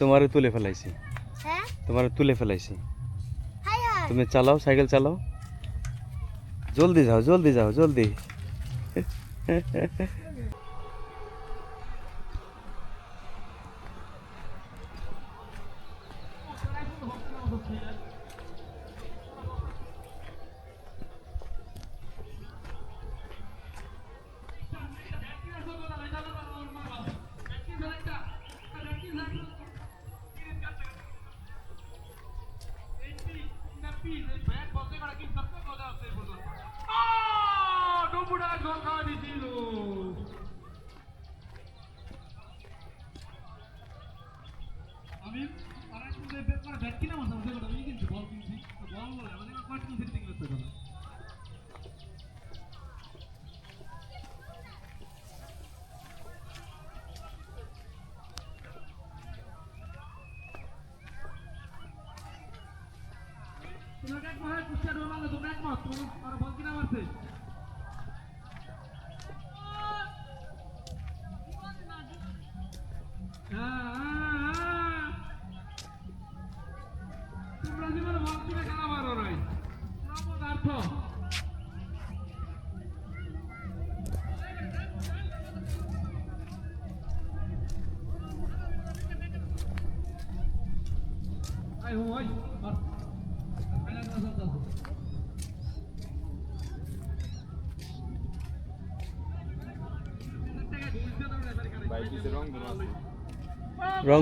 তোমারে তুলে ফেলাইছি। হ্যাঁ? তোমারে তুলে ফেলাইছি। তুমি চালাও সাইকেল চালাও। জলদি যাও জলদি যাও জলদি। আমি আরেকটু ব্যাট করে ব্যাট কিনা সেটা আমি কিন্তু বল কিনছি বল বলে ঠিক করতে পারে তোমাকে এক মাস কুস্তা ডোল মারলে এক মাস, তোমার বল কিনা মারছে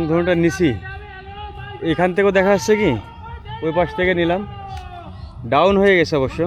ধনুটা নিছি এখান থেকেও দেখা যাচ্ছে কি? ওই পাশ থেকে নিলাম। ডাউন হয়ে গেছে অবশ্য।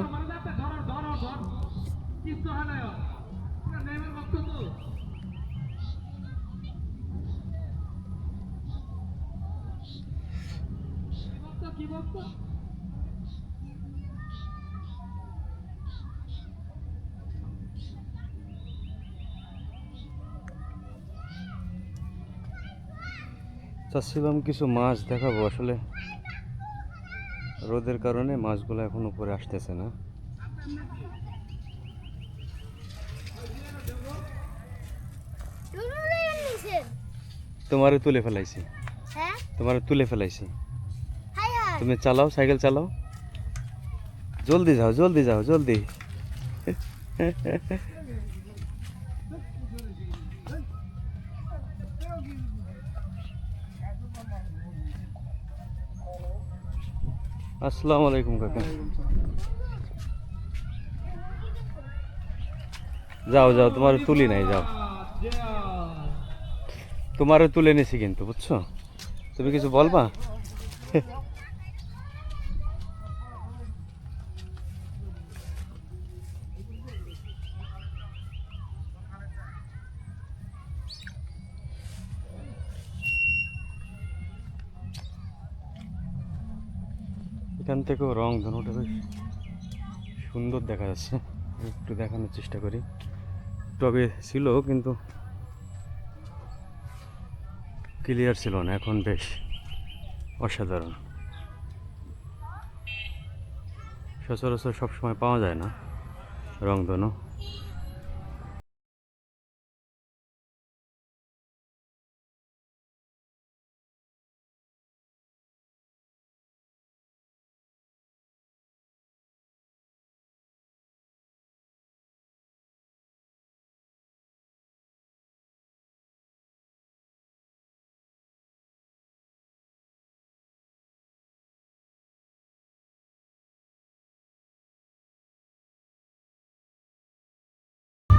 চাচ্ছিলাম কিছু মাছ দেখাবো আসলে। রোদের কারণে মাছগুলো এখন উপরে আসতেছে না। তোমারে তুলে ফেলাইছি। হ্যাঁ? তোমারে তুলে ফেলাইছি। তুমি চালাও সাইকেল চালাও। জলদি যাও জলদি যাও জলদি। আসসালামু আলাইকুম, কাকা। যাও যাও, তোমার তুলি নাই, যাও। তোমারও তুলে নিছি কিন্তু, বুঝছ? তুমি কিছু বলবা? এখান থেকেও রং ধনুটা বেশ সুন্দর দেখা যাচ্ছে। একটু দেখানোর চেষ্টা করি। আগে ছিল কিন্তু ক্লিয়ার ছিল না, এখন বেশ অসাধারণ। সচরাচর সবসময় পাওয়া যায় না রংধনু